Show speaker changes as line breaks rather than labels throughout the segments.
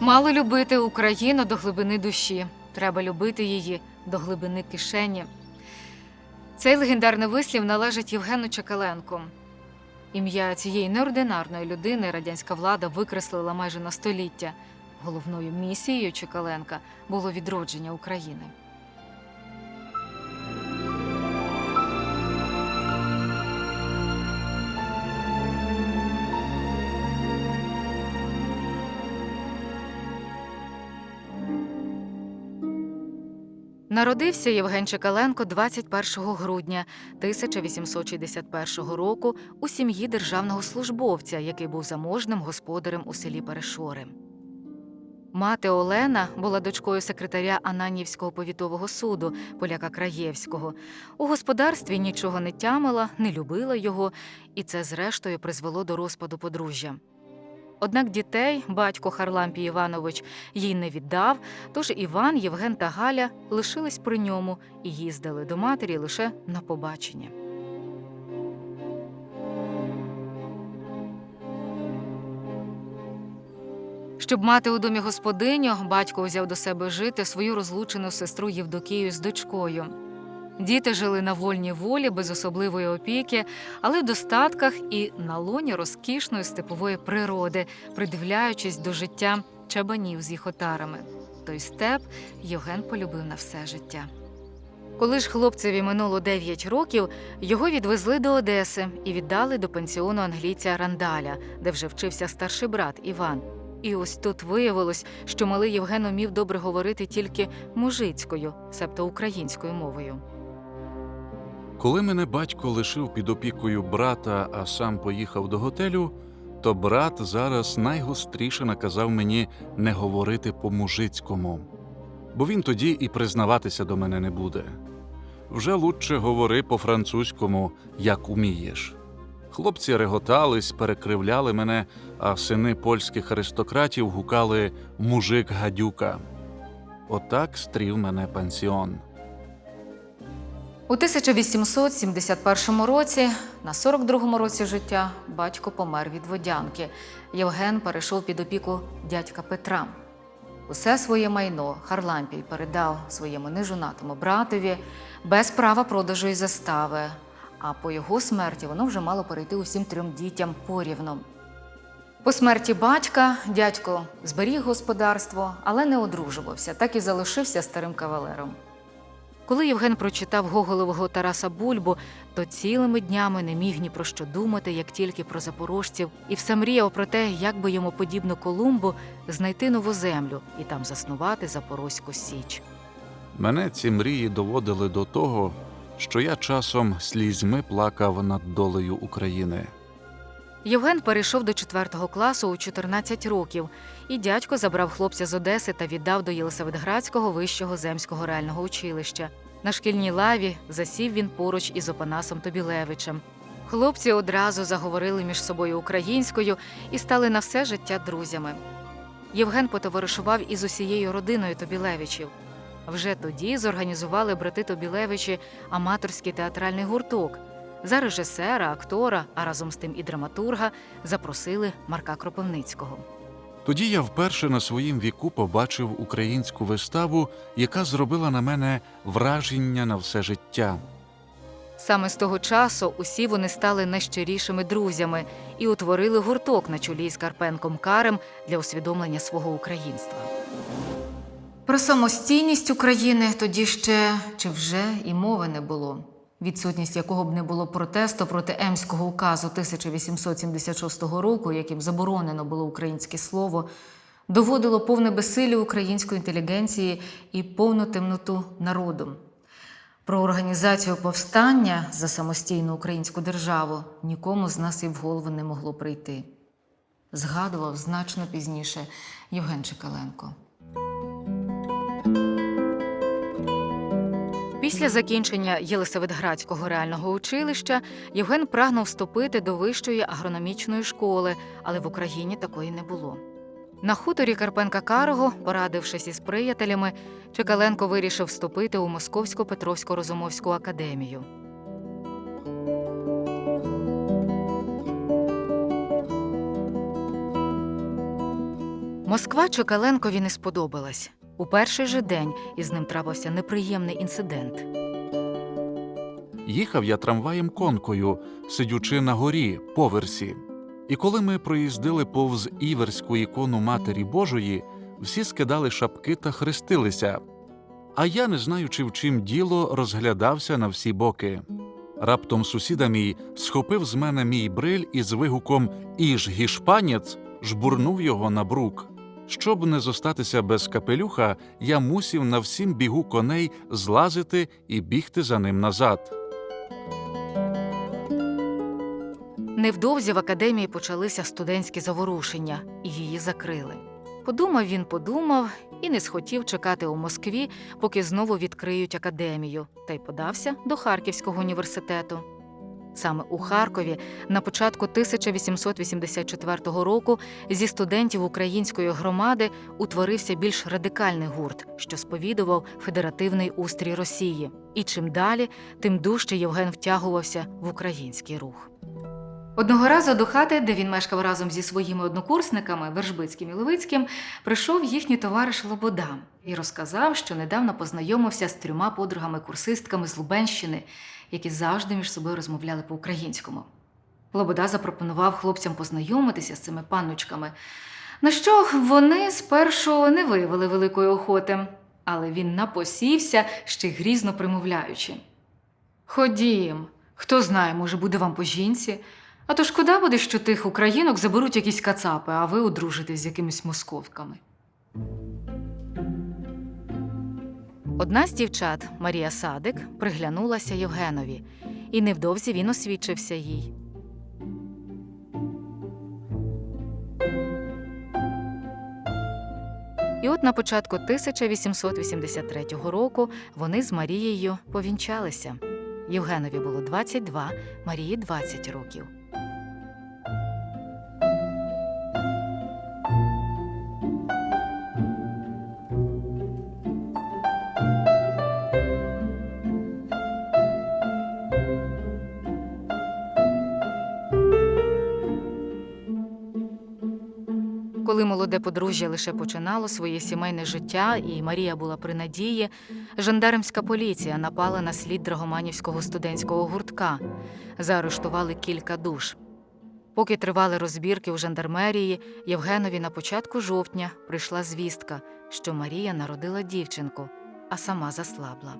Мало любити Україну до глибини душі. Треба любити її до глибини кишені. Цей легендарний вислів належить Євгену Чекаленку. Ім'я цієї неординарної людини радянська влада викреслила майже на століття. Головною місією Чекаленка було відродження України. Народився Євген Чекаленко 21 грудня 1861 року у сім'ї державного службовця, який був заможним господарем у селі Перешори. Мати Олена була дочкою секретаря Ананівського повітового суду поляка Краєвського. У господарстві нічого не тямила, не любила його, і це, зрештою, призвело до розпаду подружжя. Однак дітей батько Харлампій Іванович їй не віддав, тож Іван, Євген та Галя лишились при ньому і їздили до матері лише на побачення. Щоб мати у домі господиню, батько узяв до себе жити свою розлучену сестру Євдокію з дочкою. Діти жили на вольній волі без особливої опіки, але в достатках і на лоні розкішної степової природи, придивляючись до життя чабанів з їх отарами. Той степ Євген полюбив на все життя. Коли ж хлопцеві минуло 9 років, його відвезли до Одеси і віддали до пенсіону англійця Рандаля, де вже вчився старший брат Іван. І ось тут виявилось, що малий Євген умів добре говорити тільки мужицькою, себто українською мовою.
Коли мене батько лишив під опікою брата, а сам поїхав до готелю, то брат зараз найгостріше наказав мені не говорити по-мужицькому, бо він тоді і признаватися до мене не буде. Вже лучше говори по-французькому, як умієш. Хлопці реготались, перекривляли мене, а сини польських аристократів гукали мужик гадюка. Отак стрів мене пансіон.
У 1871 році, на 42-му році життя, батько помер від водянки. Євген перейшов під опіку дядька Петра. Усе своє майно Харлампій передав своєму нежонатому братові без права продажу і застави. А по його смерті воно вже мало перейти усім трьом дітям порівну. По смерті батька дядько зберіг господарство, але не одружувався, так і залишився старим кавалером. Коли Євген прочитав Гоголевого Тараса Бульбу, то цілими днями не міг ні про що думати, як тільки про запорожців, і все мріяв про те, як би йому подібно Колумбу знайти нову землю і там заснувати Запорозьку Січ.
Мене ці мрії доводили до того, що я часом слізьми плакав над долею України.
Євген перейшов до 4 класу у 14 років, і дядько забрав хлопця з Одеси та віддав до Єлисаветградського вищого земського реального училища. На шкільній лаві засів він поруч із Опанасом Тобілевичем. Хлопці одразу заговорили між собою українською і стали на все життя друзями. Євген потоваришував із усією родиною Тобілевичів. Вже тоді зорганізували брати Тобілевичі аматорський театральний гурток. За режисера, актора, а разом з тим і драматурга запросили Марка Кропивницького.
Тоді я вперше на своїм віку побачив українську виставу, яка зробила на мене враження на все життя.
Саме з того часу усі вони стали найщирішими друзями і утворили гурток на чолі з Карпенком Карем для усвідомлення свого українства. Про самостійність України тоді ще чи вже і мови не було. Відсутність якого б не було протесту проти Емського указу 1876 року, яким заборонено було українське слово, доводило повне безсилля української інтелігенції і повну темноту народу. Про організацію повстання за самостійну українську державу нікому з нас і в голову не могло прийти. Згадував значно пізніше Євген Чекаленко. Після закінчення Єлисаветградського реального училища Євген прагнув вступити до вищої агрономічної школи, але в Україні такої не було. На хуторі Карпенка Карого, порадившись із приятелями, Чекаленко вирішив вступити у Московську Петровську Розумовську академію. Москва Чокаленкові не сподобалась. У перший же день із ним трапився неприємний інцидент.
Їхав я трамваєм конкою, сидючи на горі, поверсі. І коли ми проїздили повз іверську ікону Матері Божої, всі скидали шапки та хрестилися. А я, не знаючи, в чим діло, розглядався на всі боки. Раптом сусіда мій схопив з мене мій бриль і з вигуком Іж гішпанець жбурнув його на брук. Щоб не зостатися без капелюха, я мусів на всім бігу коней злазити і бігти за ним назад.
Невдовзі в академії почалися студентські заворушення, і її закрили. Подумав він, подумав і не схотів чекати у Москві, поки знову відкриють академію, та й подався до Харківського університету. Саме у Харкові на початку 1884 року зі студентів української громади утворився більш радикальний гурт, що сповідував федеративний устрій Росії. І чим далі, тим дужче Євген втягувався в український рух. Одного разу до хати, де він мешкав разом зі своїми однокурсниками Вержбицьким і Левицьким, прийшов їхній товариш Лобода і розказав, що недавно познайомився з трьома подругами-курсистками з Лубенщини, які завжди між собою розмовляли по-українському. Лобода запропонував хлопцям познайомитися з цими панночками, на що вони спершу не виявили великої охоти, але він напосівся, ще грізно примовляючи. Ходім, хто знає, може, буде вам по жінці. А то шкода буде, що тих українок заберуть якісь кацапи, а ви одружитесь з якимись московками. Одна з дівчат, Марія Садик, приглянулася Євгенові, і невдовзі він освідчився їй. І от на початку 1883 року вони з Марією повінчалися. Євгенові було 22, Марії 20 років. Коли молоде подружжя лише починало своє сімейне життя, і Марія була при надії, жандармська поліція напала на слід Драгоманівського студентського гуртка, заарештували кілька душ. Поки тривали розбірки у жандармерії, Євгенові на початку жовтня прийшла звістка, що Марія народила дівчинку, а сама заслабла.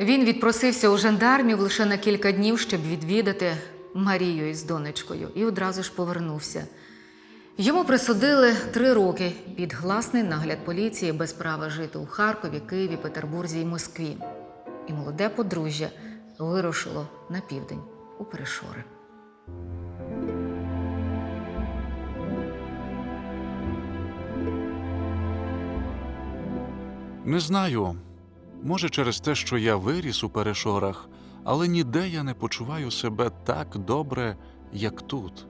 Він відпросився у жандармів лише на кілька днів, щоб відвідати Марію із донечкою, і одразу ж повернувся. Йому присудили три роки під гласний нагляд поліції без права жити у Харкові, Києві, Петербурзі і Москві. І молоде подружжя вирушило на південь у Перешори.
Не знаю. Може, через те, що я виріс у перешорах, але ніде я не почуваю себе так добре, як тут.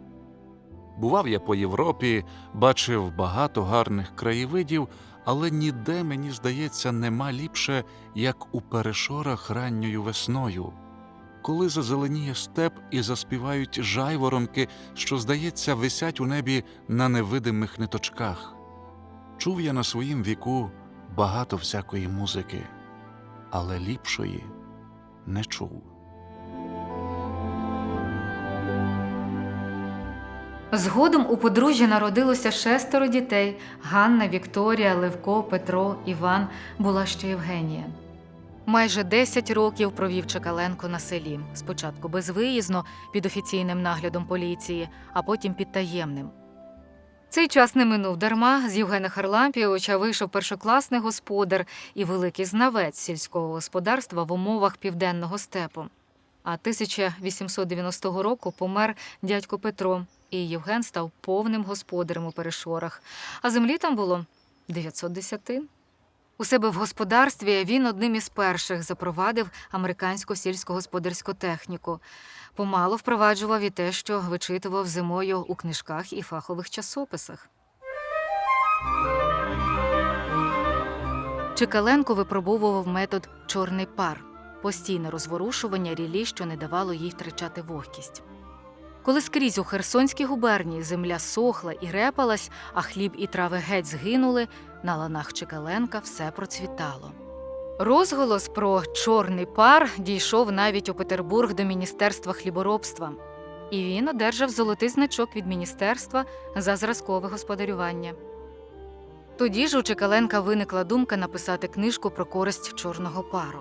Бував я по Європі, бачив багато гарних краєвидів, але ніде, мені здається, нема ліпше, як у перешорах ранньою весною. Коли зазеленіє степ і заспівають жайворонки, що, здається, висять у небі на невидимих ниточках. Чув я на своїм віку багато всякої музики, але ліпшої не чув.
Згодом у подружжя народилося шестеро дітей: Ганна, Вікторія, Левко, Петро, Іван, була ще Євгенія. Майже 10 років провів Чекаленко на селі. Спочатку безвиїзно під офіційним наглядом поліції, а потім під таємним. Цей час не минув дарма. З Євгена Харлампіовича вийшов першокласний господар і великий знавець сільського господарства в умовах південного степу. А 1890 року помер дядько Петро, і Євген став повним господарем у перешорах, а землі там було 910. десятин. У себе в господарстві він одним із перших запровадив американську сільськогосподарську техніку. Помало впроваджував і те, що вичитував зимою у книжках і фахових часописах. Чекаленко випробовував метод чорний пар постійне розворушування рілі, що не давало їй втрачати вогкість. Коли скрізь у Херсонській губернії земля сохла і репалась, а хліб і трави геть згинули, на ланах Чекаленка все процвітало. Розголос про чорний пар дійшов навіть у Петербург до Міністерства хліборобства, і він одержав золотий значок від міністерства за зразкове господарювання. Тоді ж у Чекаленка виникла думка написати книжку про користь чорного пару.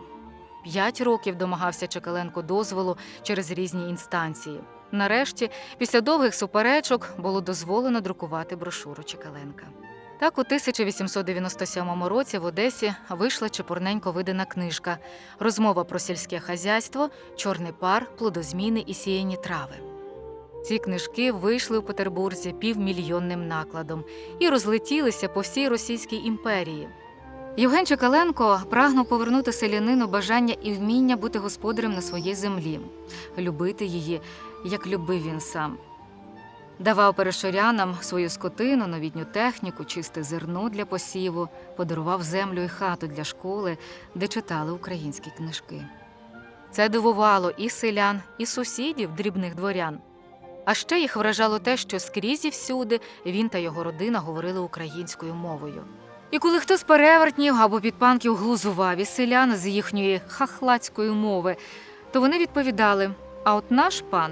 П'ять років домагався Чекаленко дозволу через різні інстанції. Нарешті, після довгих суперечок, було дозволено друкувати брошуру Чекаленка. Так, у 1897 році в Одесі вийшла чепурненько видана книжка Розмова про сільське хазяйство, чорний пар, плодозміни і сіяні трави. Ці книжки вийшли у Петербурзі півмільйонним накладом і розлетілися по всій Російській імперії. Євген Чекаленко прагнув повернути селянину бажання і вміння бути господарем на своїй землі, любити її, як любив він сам. Давав перешорянам свою скотину, новітню техніку, чисте зерно для посіву, подарував землю і хату для школи, де читали українські книжки. Це дивувало і селян, і сусідів, дрібних дворян. А ще їх вражало те, що скрізь і всюди він та його родина говорили українською мовою. І коли хто з перевертнів або підпанків глузував із селян з їхньої хахлацької мови, то вони відповідали: А от наш пан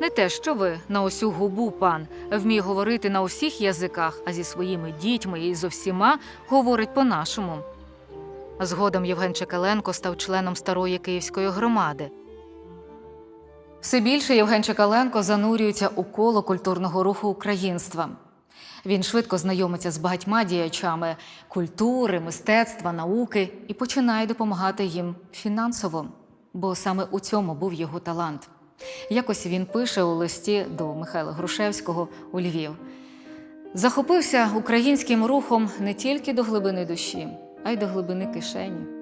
не те, що ви на усю губу пан вміє говорити на усіх язиках, а зі своїми дітьми і зо всіма говорить по-нашому. Згодом Євген Чекаленко став членом старої київської громади. Все більше Євген Чекаленко занурюється у коло культурного руху українства. Він швидко знайомиться з багатьма діячами культури, мистецтва, науки і починає допомагати їм фінансово, бо саме у цьому був його талант. Якось він пише у листі до Михайла Грушевського у Львів. Захопився українським рухом не тільки до глибини душі, а й до глибини кишені. –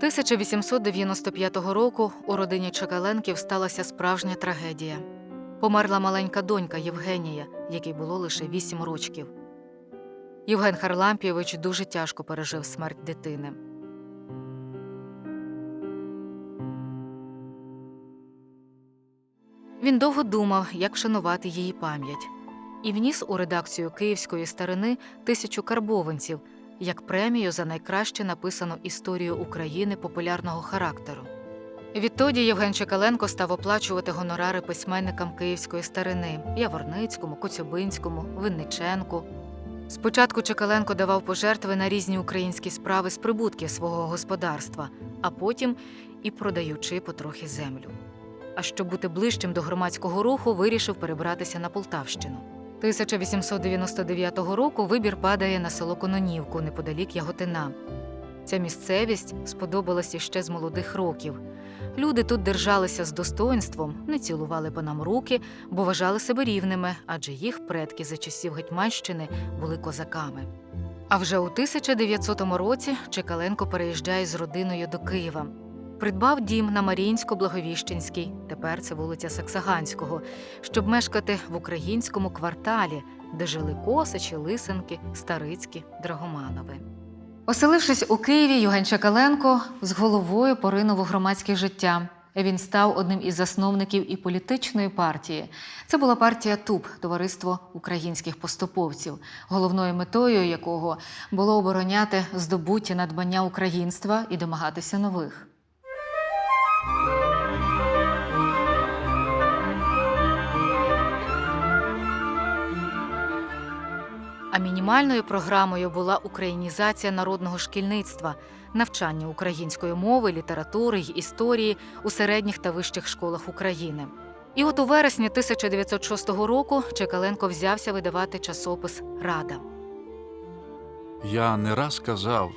1895 року у родині Чекаленків сталася справжня трагедія. Померла маленька донька Євгенія, якій було лише 8 років. Євген Харлампійович дуже тяжко пережив смерть дитини. Він довго думав, як вшанувати її пам'ять, і вніс у редакцію київської старини тисячу карбованців як премію за найкраще написану історію України популярного характеру. Відтоді Євген Чекаленко став оплачувати гонорари письменникам київської старини Яворницькому, Коцюбинському, Винниченку. Спочатку Чекаленко давав пожертви на різні українські справи з прибутків свого господарства, а потім і продаючи потрохи землю. А щоб бути ближчим до громадського руху, вирішив перебратися на Полтавщину. 1899 року вибір падає на село Кононівку неподалік Яготина. Ця місцевість сподобалася ще з молодих років. Люди тут держалися з достоинством, не цілували панам руки, бо вважали себе рівними, адже їх предки за часів Гетьманщини були козаками. А вже у 1900 році Чекаленко переїжджає з родиною до Києва. Придбав дім на Маріїнсько-Благовіщенській, тепер це вулиця Саксаганського, щоб мешкати в українському кварталі, де жили Косичі, Лисенки, Старицькі, Драгоманови. Оселившись у Києві, Юген Чекаленко з головою поринув у громадське життя. Він став одним із засновників і політичної партії. Це була партія ТУП Товариство українських поступовців, головною метою якого було обороняти здобуті надбання українства і домагатися нових. А мінімальною програмою була українізація народного шкільництва, навчання української мови, літератури й історії у середніх та вищих школах України. І от у вересні 1906 року Чекаленко взявся видавати часопис Рада.
Я не раз казав,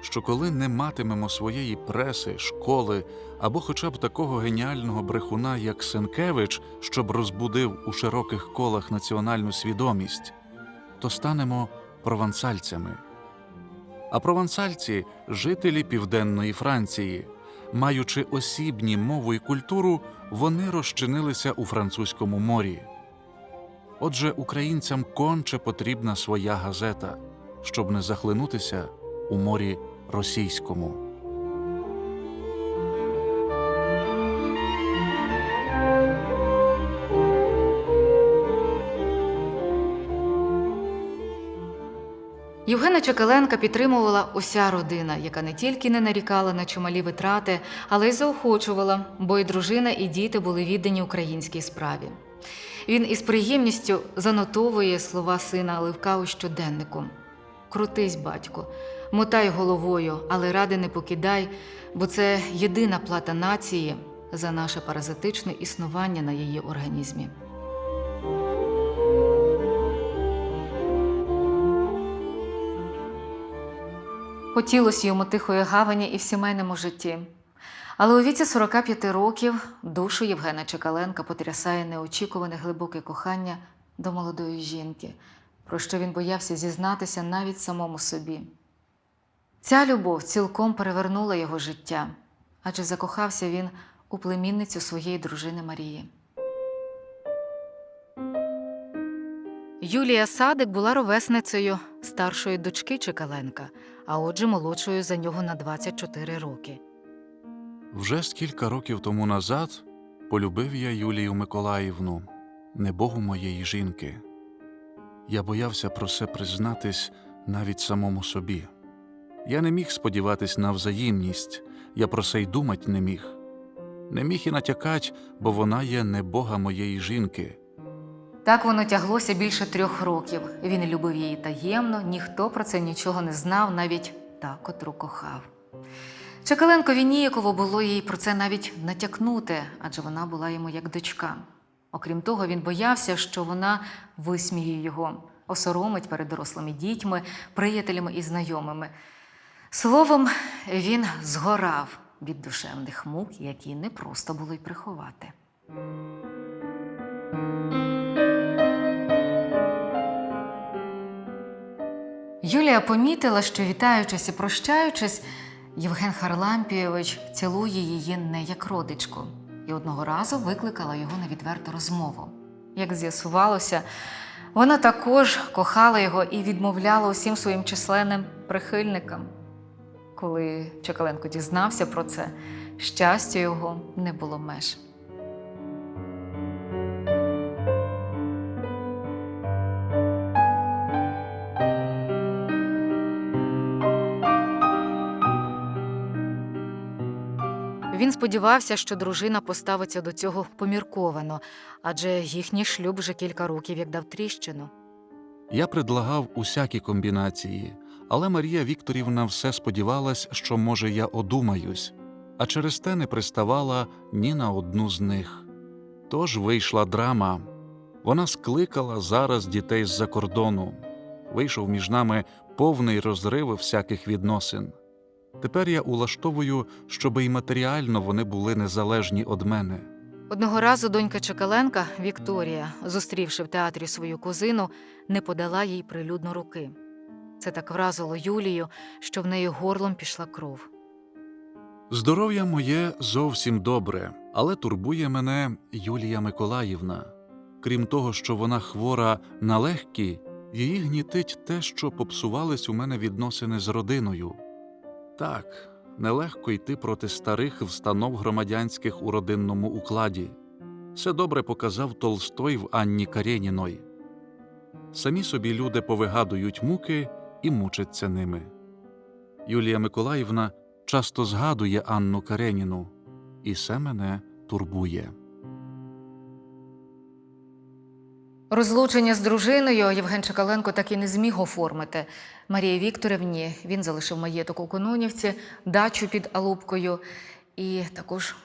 що коли не матимемо своєї преси, школи або хоча б такого геніального брехуна, як Сенкевич, щоб розбудив у широких колах національну свідомість, то станемо провансальцями. А провансальці жителі південної Франції. Маючи осібні мову і культуру, вони розчинилися у французькому морі. Отже, українцям конче потрібна своя газета, щоб не захлинутися у морі російському.
Євгена Чекаленка підтримувала уся родина, яка не тільки не нарікала на чималі витрати, але й заохочувала, бо і дружина, і діти були віддані українській справі. Він із приємністю занотовує слова сина Левка у щоденнику. Крутись, батько, мотай головою, але ради не покидай, бо це єдина плата нації за наше паразитичне існування на її організмі. Хотілося йому тихої гавані і в сімейному житті. Але у віці 45 років душу Євгена Чекаленка потрясає неочікуване глибоке кохання до молодої жінки, про що він боявся зізнатися навіть самому собі. Ця любов цілком перевернула його життя, адже закохався він у племінницю своєї дружини Марії. Юлія Садик була ровесницею старшої дочки Чекаленка, а отже, молодшою за нього на 24 роки.
Вже з кілька років тому назад полюбив я Юлію Миколаївну, небогу моєї жінки. Я боявся про це признатись навіть самому собі. Я не міг сподіватись на взаємність, я про це й думать не міг. Не міг і натякать, бо вона є небога моєї жінки.
Так воно тяглося більше трьох років. Він любив її таємно, ніхто про це нічого не знав, навіть та, котру кохав. Чекаленкові ніяково було їй про це навіть натякнути, адже вона була йому як дочка. Окрім того, він боявся, що вона висміє його, осоромить перед дорослими дітьми, приятелями і знайомими. Словом, він згорав від душевних мук, які не просто було й приховати. Юлія помітила, що вітаючись і прощаючись, Євген Харлампійович цілує її не як родичку, і одного разу викликала його на відверту розмову. Як з'ясувалося, вона також кохала його і відмовляла усім своїм численним прихильникам. Коли Чекаленко дізнався про це, щастя його не було меж. Сподівався, що дружина поставиться до цього помірковано, адже їхній шлюб вже кілька років як дав тріщину.
Я предлагав усякі комбінації, але Марія Вікторівна все сподівалась, що, може, я одумаюсь, а через те не приставала ні на одну з них. Тож вийшла драма. Вона скликала зараз дітей з-за кордону. Вийшов між нами повний розрив всяких відносин. Тепер я улаштовую, щоби й матеріально вони були незалежні від мене.
Одного разу донька Чекаленка Вікторія, зустрівши в театрі свою кузину, не подала їй прилюдно руки. Це так вразило Юлію, що в неї горлом пішла кров.
Здоров'я моє зовсім добре, але турбує мене Юлія Миколаївна. Крім того, що вона хвора на легкі, її гнітить те, що попсувались у мене відносини з родиною. Так, нелегко йти проти старих встанов громадянських у родинному укладі. Це добре показав Толстой в Анні Карєніної. Самі собі люди повигадують муки і мучаться ними. Юлія Миколаївна часто згадує Анну Кареніну, і це мене турбує.
Розлучення з дружиною Євген Чекаленко так і не зміг оформити. Марії Вікторівні він залишив маєток у Кононівці, дачу під Алубкою і також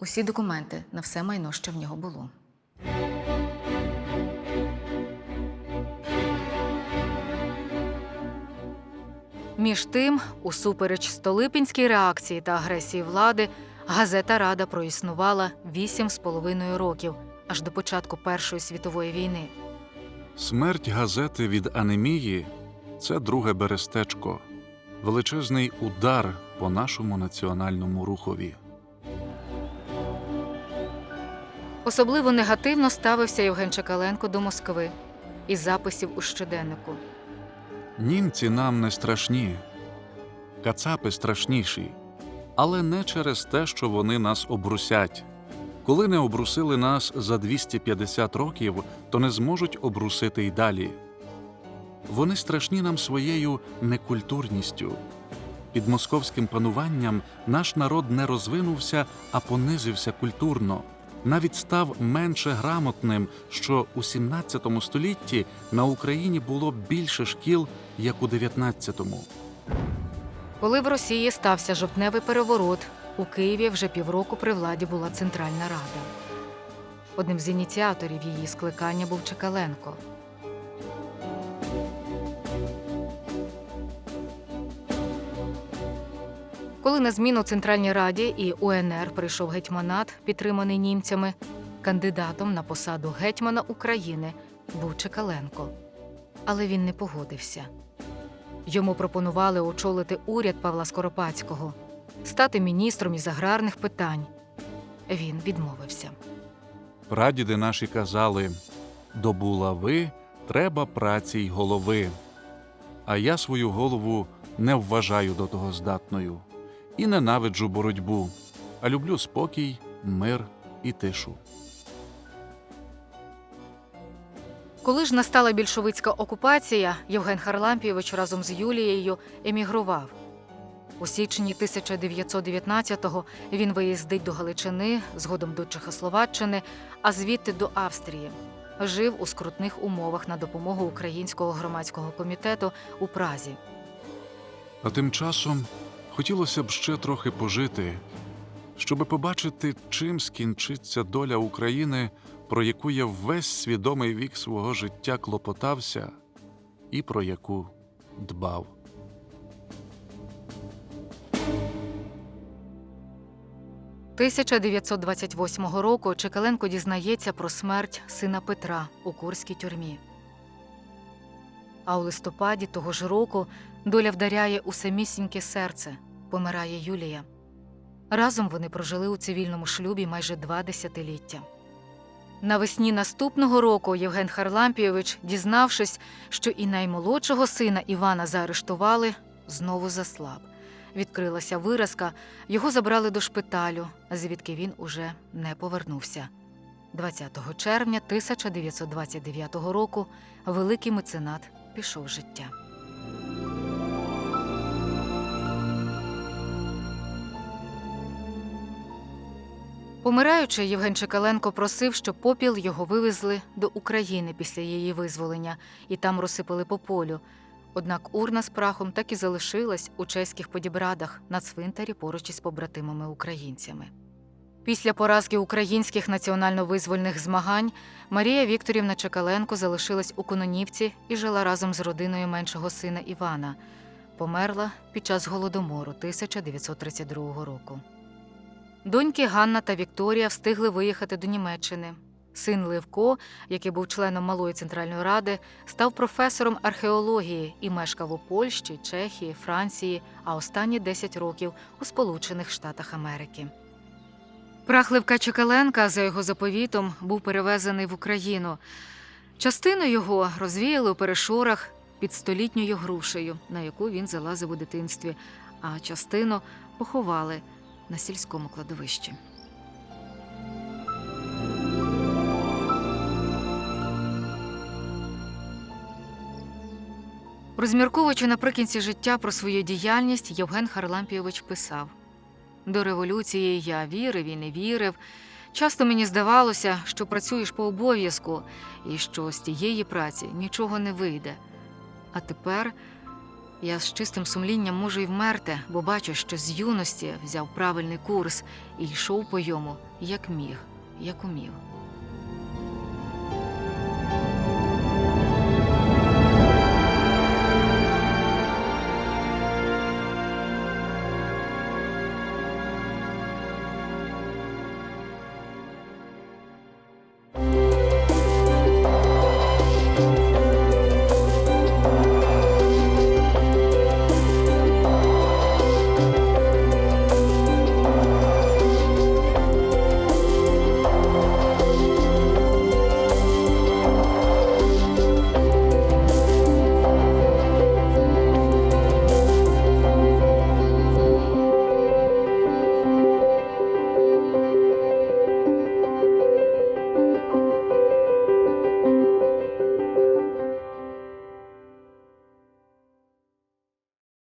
усі документи на все майно, що в нього було. Між тим, усупереч Столипінській реакції та агресії влади, газета Рада проіснувала вісім з половиною років аж до початку Першої світової війни.
Смерть газети від анемії це друге берестечко, величезний удар по нашому національному рухові.
Особливо негативно ставився Євген Чекаленко до Москви із записів у щоденнику.
Німці нам не страшні, кацапи страшніші, але не через те, що вони нас обрусять. Коли не обрусили нас за 250 років, то не зможуть обрусити й далі. Вони страшні нам своєю некультурністю. Під московським пануванням наш народ не розвинувся, а понизився культурно, навіть став менше грамотним, що у 17 столітті на Україні було більше шкіл, як у 19-му.
Коли в Росії стався жовтневий переворот, у Києві вже півроку при владі була Центральна Рада. Одним з ініціаторів її скликання був Чекаленко. Коли на зміну Центральній Раді і УНР прийшов гетьманат, підтриманий німцями, кандидатом на посаду гетьмана України був Чекаленко. Але він не погодився. Йому пропонували очолити уряд Павла Скоропадського, стати міністром із аграрних питань. Він відмовився.
Прадіди наші казали: до булави треба праці й голови. А я свою голову не вважаю до того здатною і ненавиджу боротьбу, а люблю спокій, мир і тишу.
Коли ж настала більшовицька окупація, Євген Харлампійович разом з Юлією емігрував. У січні 1919-го він виїздить до Галичини, згодом до Чехословаччини, а звідти до Австрії. Жив у скрутних умовах на допомогу Українського громадського комітету у Празі.
А тим часом хотілося б ще трохи пожити, щоби побачити, чим скінчиться доля України, про яку я весь свідомий вік свого життя клопотався і про яку дбав.
– 1928 року Чекаленко дізнається про смерть сина Петра у Курській тюрмі. А у листопаді того ж року доля вдаряє у самісіньке серце, помирає Юлія. Разом вони прожили у цивільному шлюбі майже два десятиліття. Навесні наступного року Євген Харлампійович, дізнавшись, що і наймолодшого сина Івана заарештували, знову заслаб. Відкрилася виразка, його забрали до шпиталю, звідки він уже не повернувся. 20 червня 1929 року великий меценат пішов життя. Помираючи, Євген Чекаленко просив, щоб попіл його вивезли до України після її визволення і там розсипали по полю. Однак урна з прахом так і залишилась у чеських подібрадах на цвинтарі поруч із побратимами українцями. Після поразки українських національно-визвольних змагань Марія Вікторівна Чекаленко залишилась у Кононівці і жила разом з родиною меншого сина Івана. Померла під час голодомору 1932 року. Доньки Ганна та Вікторія встигли виїхати до Німеччини. Син Левко, який був членом Малої центральної ради, став професором археології і мешкав у Польщі, Чехії, Франції, а останні 10 років у Сполучених Штатах Америки. Прах Левка Чекаленка, за його заповітом, був перевезений в Україну. Частину його розвіяли у перешорах під столітньою грушею, на яку він залазив у дитинстві, а частину поховали на сільському кладовищі. Розмірковуючи наприкінці життя про свою діяльність, Євген Харлампійович писав: до революції я вірив і не вірив. Часто мені здавалося, що працюєш по обов'язку і що з тієї праці нічого не вийде. А тепер я з чистим сумлінням можу й вмерти, бо бачу, що з юності взяв правильний курс і йшов по йому, як міг, як умів.